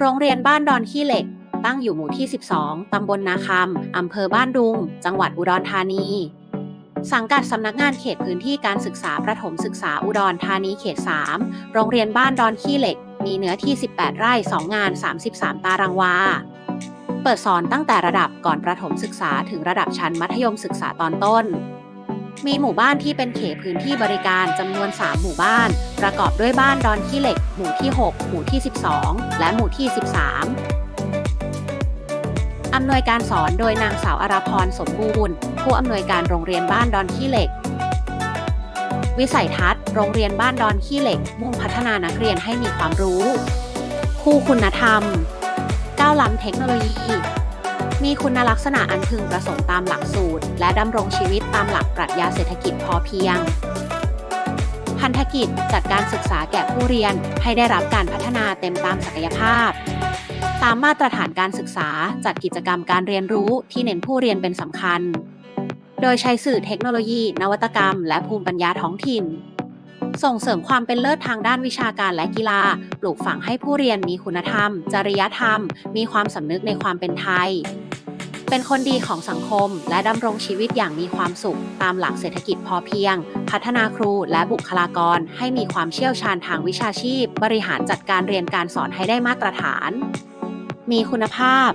โรงเรียนบ้านดอนขี้เหล็ก ตั้งอยู่หมู่ที่ 12 ตำบลนาคำ อำเภอบ้านดุง จังหวัดอุดรธานี สังกัดสำนักงานเขตพื้นที่การศึกษาประถมศึกษาอุดรธานีเขต 3 โรงเรียนบ้านดอนขี้เหล็ก มีเนื้อที่ 18 ไร่ 2 งาน 33 ตารางวา เปิดสอนตั้งแต่ระดับก่อนประถมศึกษาถึงระดับชั้นมัธยมศึกษาตอนต้น มีหมู่บ้านที่เป็นเขตพื้นที่บริการจำนวน 3 หมู่บ้าน ประกอบด้วยบ้านดอนขี้เหล็ก หมู่ที่ 6 หมู่ที่ 12 และหมู่ที่ 13อำนวยการสอนโดยนางสาวอาราพรสมบูรณ์ ผู้อำนวยการโรงเรียนบ้านดอนขี้เหล็ก วิสัยทัศน์ โรงเรียนบ้านดอนขี้เหล็ก มุ่งพัฒนานักเรียนให้มีความรู้ คู่คุณธรรม ก้าวล้ำเทคโนโลยี มีคุณลักษณะอันพึงประสงค์ตามหลักสูตร และดำรงชีวิตตามหลักปรัชญาเศรษฐกิจพอเพียง พันธกิจจัดการศึกษาแก่ผู้เรียนให้ได้รับการพัฒนาเต็มตามศักยภาพ ตามมาตรฐานการศึกษาจัดกิจกรรมการเรียนรู้ที่เน้นผู้เรียนเป็นสำคัญ โดยใช้สื่อเทคโนโลยี นวัตกรรม และภูมิปัญญาท้องถิ่นส่งเสริมความเป็นเลิศทางด้านวิชาการและกีฬา ปลูกฝังให้ผู้เรียนมีคุณธรรม จริยธรรม มีความสำนึกในความเป็นไทย เป็นคนดีของสังคม และดำรงชีวิตอย่างมีความสุข ตามหลักเศรษฐกิจพอเพียง พัฒนาครูและบุคลากร ให้มีความเชี่ยวชาญทางวิชาชีพ บริหารจัดการเรียนการสอนให้ได้มาตรฐาน มีคุณภาพ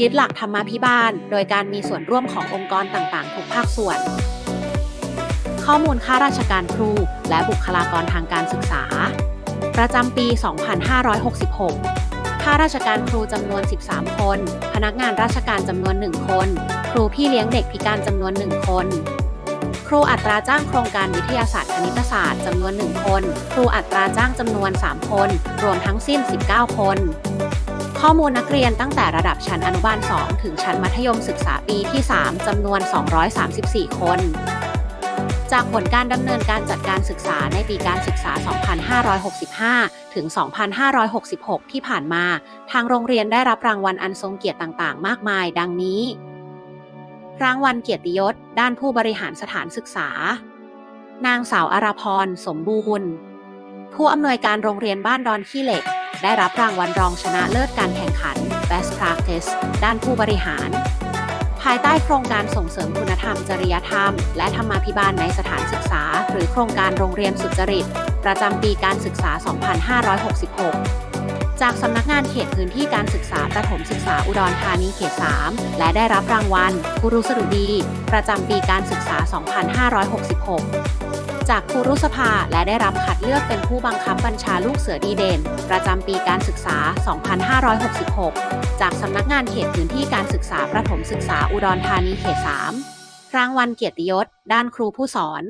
ยึดหลักธรรมาภิบาล โดยการมีส่วนร่วมขององค์กรต่างๆ ทุกภาคส่วน ข้อมูลข้าราชการครู และบุคลากรทางการศึกษา ประจำปี 2566 ข้าราชการครูจำนวน 13 คน พนักงานราชการจำนวน 1 คน ครูพี่เลี้ยงเด็กพิการจำนวน 1 คน ครูอัตราจ้างโครงการวิทยาศาสตร์คณิตศาสตร์จำนวน 1 คน ครูอัตราจ้างจำนวน 3 คน รวมทั้งสิ้น 19 คน ข้อมูลนักเรียนตั้งแต่ระดับชั้นอนุบาล 2 ถึงชั้นมัธยมศึกษาปีที่ 3จำนวน 234 คน จากผลการดำเนินการจัดการศึกษาในปีการศึกษา 2565 ถึง 2566 ที่ผ่านมา ทางโรงเรียนได้รับรางวัลอันทรงเกียรติต่างๆ มากมาย ดังนี้ รางวัลเกียรติยศ ด้านผู้บริหารสถานศึกษา นางสาวอาราพร สมบูรณ์ ผู้อำนวยการโรงเรียนบ้านดอนขี้เหล็ก ได้รับรางวัลรองชนะเลิศการแข่งขัน Best Practice ด้านผู้บริหาร ภายใต้โครงการส่งเสริมคุณธรรม จริยธรรม และธรรมาภิบาลในสถานศึกษา หรือโครงการโรงเรียนสุจริต ประจำปีการศึกษา 2566จากสำนักงานเขตพื้นที่การศึกษาประถมศึกษาอุดรธานีเขต 3 และได้รับรางวัลครูรุสรุดี ประจำปีการศึกษา 2566 จากครูรุสภาและได้รับคัดเลือกเป็นผู้บังคับบัญชาลูกเสือดีเด่น ประจำปีการศึกษา 2566 จากสำนักงานเขตพื้นที่การศึกษาประถมศึกษาอุดรธานีเขต 3 รางวัลเกียรติยศ ด้านครูผู้สอน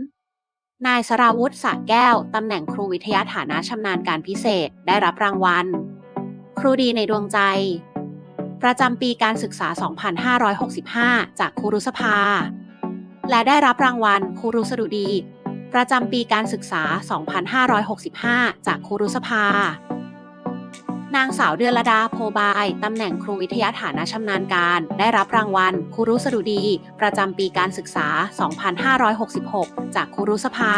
นายสราวุธสระแก้ว ตำแหน่งครูวิทยาฐานะชำนาญการพิเศษ ได้รับรางวัล ครูดีในดวงใจ ประจำปีการศึกษา 2565 จากครูรุสภาและได้รับรางวัลครูรุสดุดี ประจำปีการศึกษา 2565 จากครูรุสภา นางสาวเดือนลดาโพบาย ตำแหน่งครูวิทยาฐานะชำนาญการ ได้รับรางวัลครูรุสดุดี ประจำปีการศึกษา 2566 จากครูรุสภา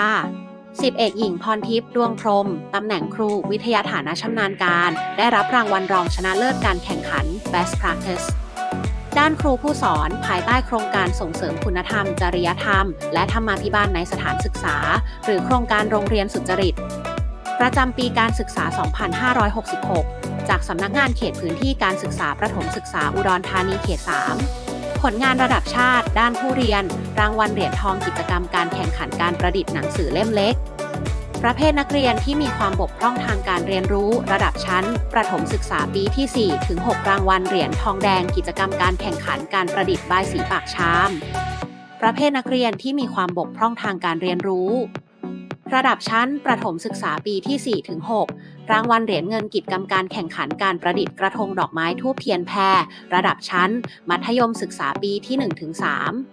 สิบเอกหญิงพรทิพย์ดวงพรหมตำแหน่งครูวิทยาฐานะชำนาญการ ได้รับรางวัลรองชนะเลิศการแข่งขัน Best Practice ด้านครูผู้สอน ภายใต้โครงการส่งเสริมคุณธรรม จริยธรรม และธรรมาภิบาลในสถานศึกษา หรือโครงการโรงเรียนสุจริต ประจำปีการศึกษา 2566 จากสำนักงานเขตพื้นที่การศึกษาประถมศึกษาอุดรธานีเขต 3ผลงานระดับชาติ ด้านผู้เรียน รางวัลเหรียญทองกิจกรรมการแข่งขันการประดิษฐ์หนังสือเล่มเล็ก ประเภทนักเรียนที่มีความบกพร่องทางการเรียนรู้ ระดับชั้น ประถมศึกษาปีที่ 4 ถึง 6 รางวัลเหรียญทองแดงกิจกรรมการแข่งขันการประดิษฐ์บายสีปากชาม ประเภทนักเรียนที่มีความบกพร่องทางการเรียนรู้ ระดับชั้น ประถมศึกษาปีที่ 4 ถึง 6 รางวัลเหรียญเงินกิจกรรมการแข่งขันการประดิษฐ์กระทงดอกไม้ทูบเทียนแพรระดับชั้น มัธยมศึกษาปีที่ 1 ถึง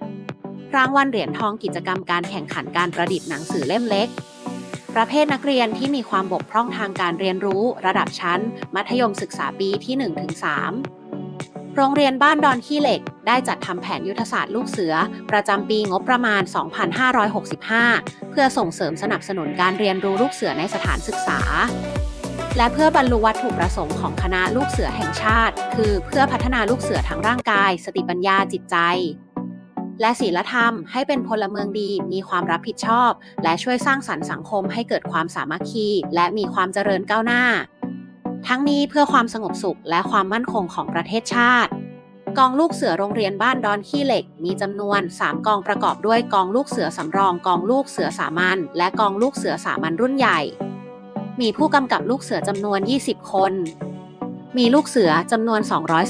3 รางวัลเหรียญทองกิจกรรมการแข่งขันการประดิษฐ์หนังสือเล่มเล็ก ประเภทนักเรียนที่มีความบกพร่องทางการเรียนรู้ระดับชั้น มัธยมศึกษาปีที่1ถึง3โรงเรียนบ้านดอนขี้เหล็ก ได้จัดทำแผนยุทธศาสตร์ลูกเสือ ประจำปีงบประมาณ 2565 เพื่อส่งเสริมสนับสนุนการเรียนรู้ลูกเสือในสถานศึกษา และเพื่อบรรลุวัตถุประสงค์ของคณะลูกเสือแห่งชาติ คือเพื่อพัฒนาลูกเสือทั้งร่างกาย สติปัญญาจิตใจ และศีลธรรมให้เป็นพลเมืองดี มีความรับผิดชอบ และช่วยสร้างสรรค์สังคมให้เกิดความสามัคคี และมีความเจริญก้าวหน้า ทั้งนี้เพื่อความสงบสุขและความมั่นคงของประเทศชาติ กองลูกเสือโรงเรียนบ้านดอนขี้เหล็ก มีจำนวน 3 กองประกอบด้วยกองลูกเสือสำรอง กองลูกเสือสามัญและกองลูกเสือสามัญรุ่นใหญ่ มีผู้กำกับลูกเสือจำนวน 20 คน มีลูกเสือจำนวน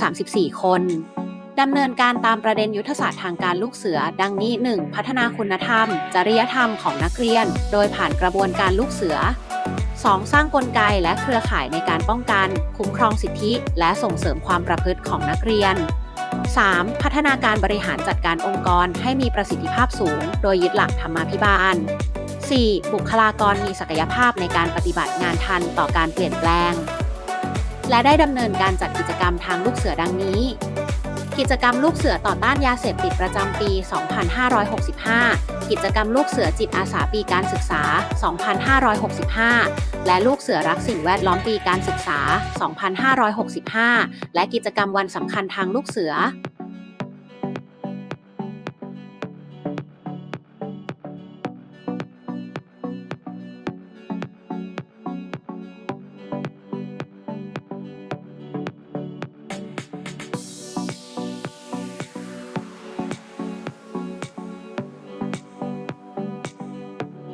234 คน ดำเนินการตามประเด็นยุทธศาสตร์ทางการลูกเสือ ดังนี้ 1. พัฒนาคุณธรรม จริยธรรมของนักเรียน โดยผ่านกระบวนการลูกเสือ 2. สร้างกลไกและเครือข่ายในการป้องกัน คุ้มครองสิทธิ และส่งเสริมความประพฤติของนักเรียน 3. พัฒนาการบริหารจัดการองค์กรให้มีประสิทธิภาพสูง โดยยึดหลักธรรมาภิบาล 4. บุคลากรมีศักยภาพในการปฏิบัติงานทันต่อการเปลี่ยนแปลง และได้ดำเนินการจัดกิจกรรมทางลูกเสือดังนี้ กิจกรรมลูกเสือต่อต้านยาเสพติดประจำปี 2565 กิจกรรมลูกเสือจิตอาสาปีการศึกษา 2565 และลูกเสือรักสิ่งแวดล้อมปีการศึกษา 2565 และกิจกรรมวันสำคัญทางลูกเสือ